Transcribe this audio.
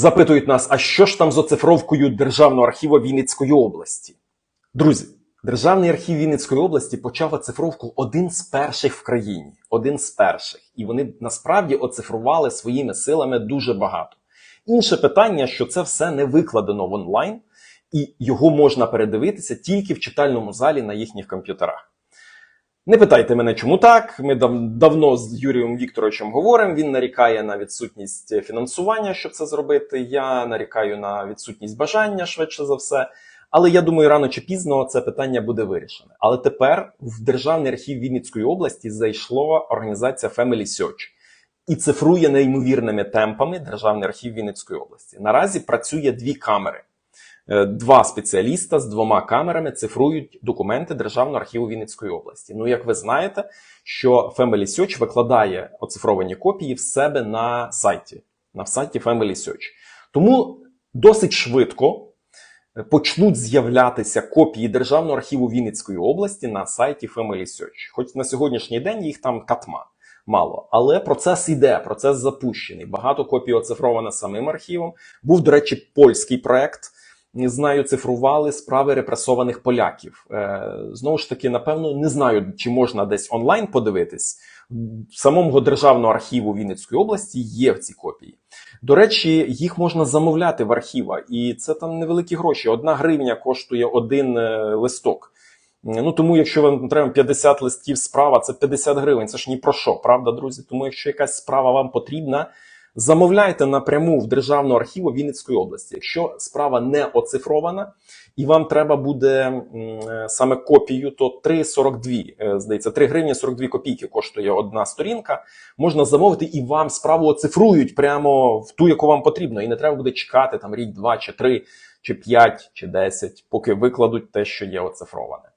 Запитують нас, а що ж там з оцифровкою Державного архіву Вінницької області? Друзі, Державний архів Вінницької області почав оцифровку один з перших в країні. Один з перших. І вони насправді оцифрували своїми силами дуже багато. Інше питання, що це все не викладено в онлайн, і його можна передивитися тільки в читальному залі на їхніх комп'ютерах. Не питайте мене, чому так. Ми дав- давно з Юрієм Вікторовичем говоримо. Він нарікає на відсутність фінансування, щоб це зробити. Я нарікаю на відсутність бажання швидше за все. Але я думаю, рано чи пізно це питання буде вирішене. Але тепер в Державний архів Вінницької області зайшла організація Family Search і цифрує неймовірними темпами Державний архів Вінницької області. Наразі працює дві камери. Е, Два спеціаліста з двома камерами цифрують документи Державного архіву Вінницької області. Ну, як ви знаєте, що Family Search викладає оцифровані копії в себе на сайті, на сайті Family Search. Тому досить швидко е, почнуть з'являтися копії Державного архіву Вінницької області на сайті Family Search. Хоч на сьогоднішній день їх там катма. Мало, але процес іде, процес запущений. Багато копій оцифровано самим архівом. Був, до речі, польський проект. Не знаю, цифрували справи репресованих поляків. Е, знову ж таки, напевно, не знаю, чи можна десь онлайн подивитись. В самому державного архіву Вінницької області є в ці копії. До речі, їх можна замовляти в архіва, і це там невеликі гроші. Одна гривня коштує один е, листок. Ну тому, якщо вам треба 50 листів справа, це 50 гривень. Це ж ні про що, правда, друзі? Тому, якщо якась справа вам потрібна, замовляйте напряму в Державну архіву Вінницької області. Якщо справа не оцифрована і вам треба буде е, саме копію, то 3,42, е, здається, 3 гривні 42 копійки коштує одна сторінка. Можна замовити і вам справу оцифрують прямо в ту, яку вам потрібно. І не треба буде чекати там рік, два чи три, чи п'ять, чи десять, поки викладуть те, що є оцифроване.